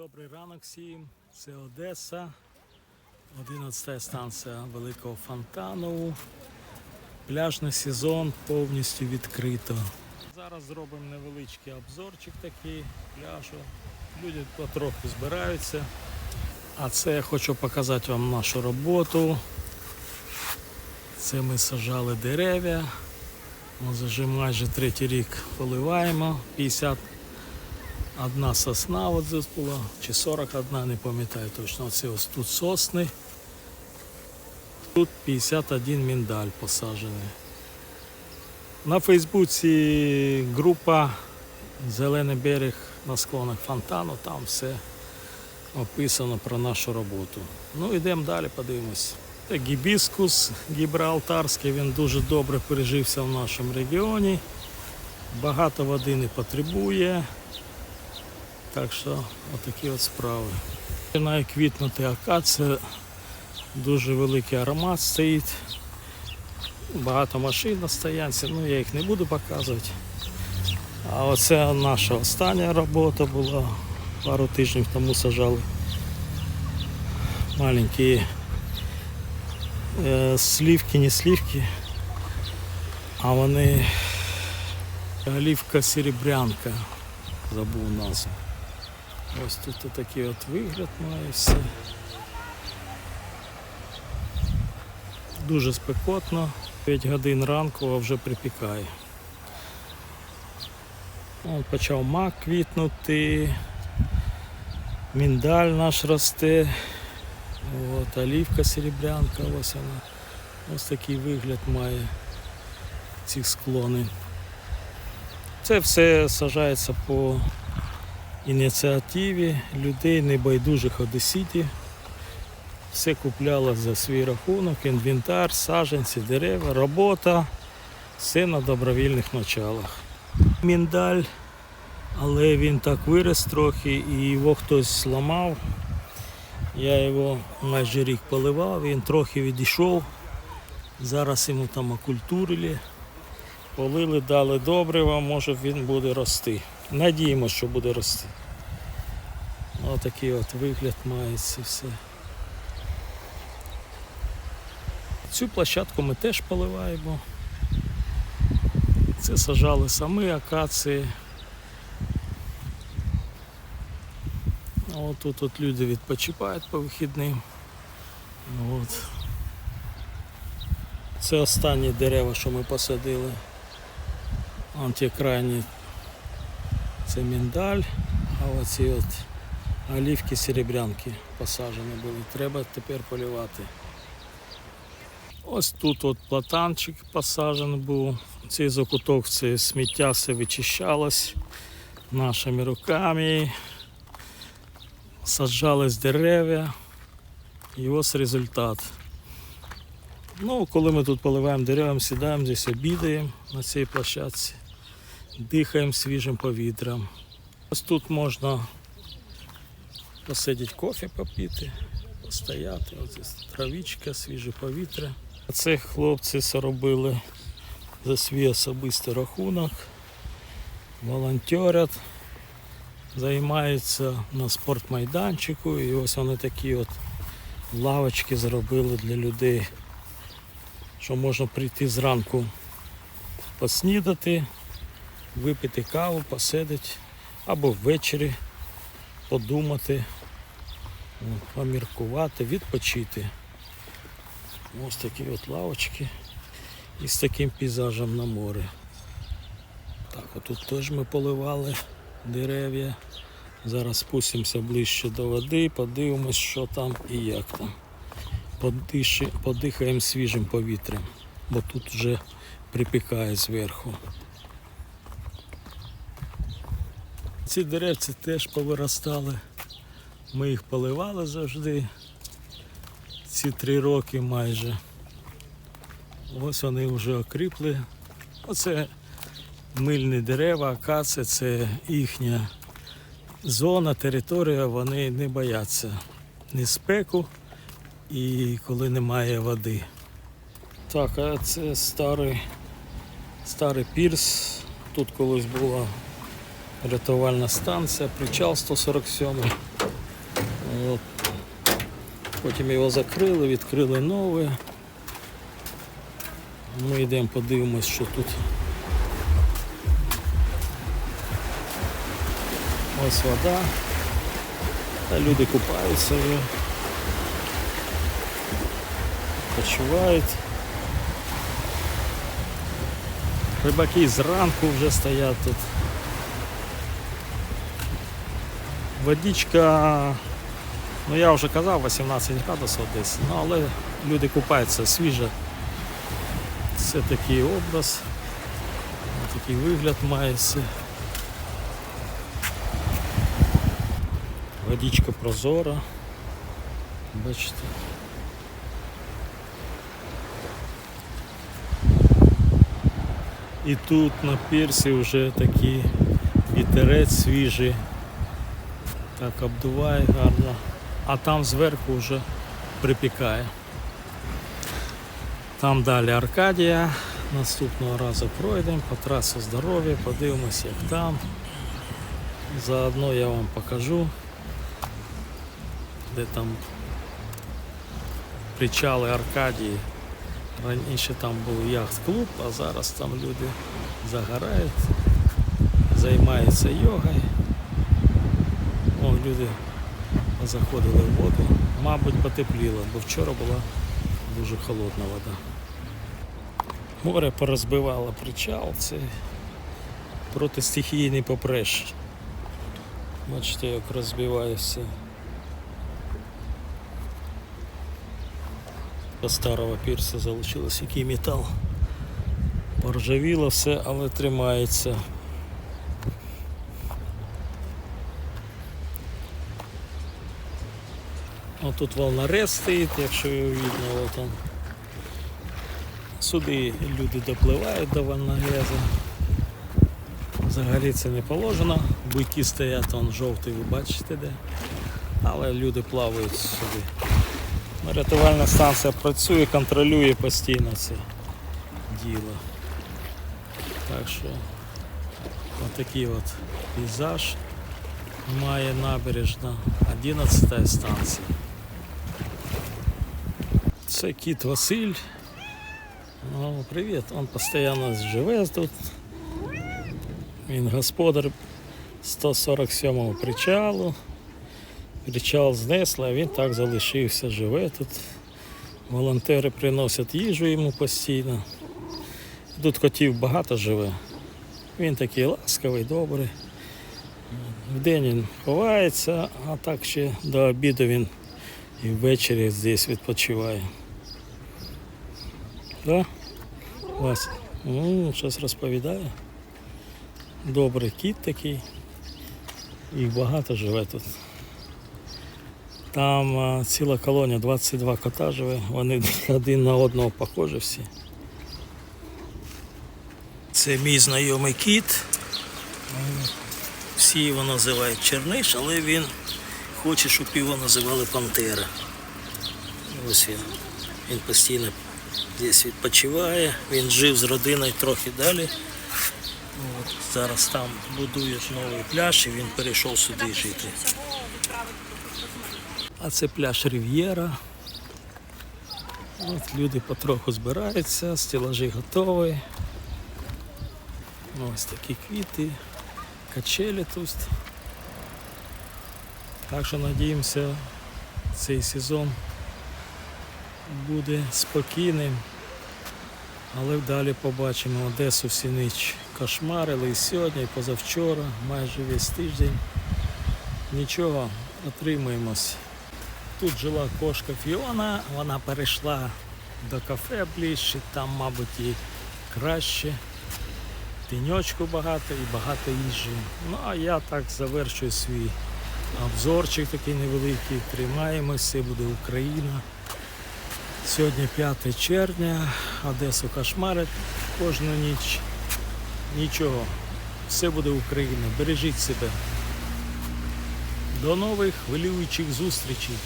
Добрий ранок всім. Це Одеса. 11 станція Великого Фонтану. Пляжний сезон повністю відкрито. Зараз зробимо невеличкий обзорчик такий пляжу. Люди потроху збираються. А це я хочу показати вам нашу роботу. Це ми сажали дерев'я. Ми вже майже третій рік поливаємо. 50 Одна сосна от здесь була, чи 41, не пам'ятаю точно. Оце ось тут сосни. Тут 51 міндаль посаджений. На Фейсбуці група Зелений берег на склонах фонтану, там все описано про нашу роботу. Ну йдемо далі, подивимось. Це гібіскус гібралтарський, він дуже добре пережився в нашому регіоні. Багато води не потребує. Так що отакі от справи. Починає квітнути акація, дуже великий аромат стоїть. Багато машин на стоянці, ну я їх не буду показувати. А оце наша остання робота була. Пару тижнів тому сажали маленькі е, слівки, не слівки, а вони олівка серебрянка, забув назву. Ось тут такий от вигляд має все. Дуже спекотно. 5 годин ранку, а вже припікає. От почав мак квітнути, міндаль наш росте, от, олівка серебрянка, ось вона. Ось такий вигляд має ці склони. Це все сажається по ініціативі людей небайдужих одеситів. Все купляло за свій рахунок, інвентар, саджанці, дерева, робота, все на добровільних началах. Міндаль, але він так вирос трохи і його хтось зламав. Я його майже рік поливав, він трохи відійшов. Зараз йому там окультурили, полили, дали добрива, може він буде рости. Надіємося, що буде рости. Отакий от вигляд має все. Цю площадку ми теж поливаємо. Це сажали самі акації. От тут от люди відпочивають по вихідним. От. Це останні дерева, що ми посадили. Антикрайні це міндаль, а оці от олівки серебрянки посаджені були. Треба тепер полювати. Ось тут от платанчик посаджений був. Цей закуток це сміття все вичищалось нашими руками. Саджались дерев'я. І ось результат. Ну, коли ми тут поливаємо деревам, сідаємо, здесь обідаємо на цій площадці, дихаємо свіжим повітрям. Ось тут можна посидіти кофе попити, постояти, ось здесь травичка, свіже повітря. А це хлопці робили за свій особистий рахунок, волонтерять, займаються на спортмайданчику і ось вони такі от лавочки зробили для людей, що можна прийти зранку поснідати, випити каву, посидити або ввечері подумати, поміркувати, відпочити. Ось такі от лавочки і з таким пейзажем на море. Так, отут теж ми поливали дерев'я. Зараз спустимося ближче до води, подивимось, що там і як там. Подиши, подихаємо свіжим повітрям, бо тут вже припікає зверху. Ці деревці теж повиростали. Ми їх поливали завжди. Ці три роки майже. Ось вони вже окріпли. Оце мильні дерева, акація, це їхня зона, територія, вони не бояться ні спеку і коли немає води. Так, а це старий, старий пірс. Тут колись була рятувальна станція, причал 147. От. Потім його закрили, відкрили нове. Ми йдемо подивимось, що тут. Ось вода. Та люди купаються вже. Почувають. Рибаки зранку вже стоять тут. Водичка, ну я вже казав, 18 градусів десь, ну але люди купаються свіже. Це такий образ, такий вигляд має все. Водичка прозора. Бачите. І тут на пірсі вже такий вітерець свіжий. Так обдуває гарно. А там зверху вже припікає. Там далі Аркадія. Наступного разу пройдемо по трасу здоров'я, подивимося, як там. Заодно я вам покажу, де там причали Аркадії. Раніше там був яхт-клуб, а зараз там люди загорають, займаються йогою. О, люди заходили в воду. Мабуть, потепліло, бо вчора була дуже холодна вода. Море порозбивало причал, це протистихійний попреш. Бачите, як розбиває все. До старого пірса залишилось який метал. Поржавіло все, але тримається. О, тут волнорез стоїть, якщо його видно, от он. Сюди люди допливають до волнореза. Взагалі це не положено. Буйки стоять, он жовтий, ви бачите де. Але люди плавають сюди. Рятувальна станція працює, контролює постійно це діло. Так що отакий от пейзаж має набережна 11 станція. Це кіт Василь. Ну, привіт, він постійно живе тут. Він господар 147-го причалу. Причал знесли, а він так залишився, живе тут. Волонтери приносять їжу йому постійно. Тут котів багато живе. Він такий ласкавий, добрий. Вдень він ховається, а так ще до обіду він і ввечері здесь відпочиває. Да? Вася? Ну, щось розповідає. Добрий кіт такий. Їх багато живе тут. Там а, ціла колонія, 22 кота живе, вони один на одного похожі всі. Це мій знайомий кіт. Всі його називають Черниш, але він хоче, щоб його називали Пантера. Ось він. Він постійно десь відпочиває, він жив з родиною трохи далі. От, зараз там будують новий пляж і він перейшов сюди жити. А це пляж Рів'єра. От люди потроху збираються, стелажі готові. Ось такі квіти, качелі тут. Так що надіємося, цей сезон буде спокійним. Але далі побачимо Одесу всю ніч кошмарили і сьогодні, і позавчора, майже весь тиждень. Нічого, отримаємось. Тут жила кошка Фіона, вона перейшла до кафе ближче, там, мабуть, і краще. Тіньочку багато і багато їжі. Ну а я так завершую свій обзорчик такий невеликий. Тримаємось, все буде Україна. Сьогодні 5 червня, Одесу кошмарить кожну ніч. Нічого, все буде Україна. Бережіть себе. До нових хвилюючих зустрічей.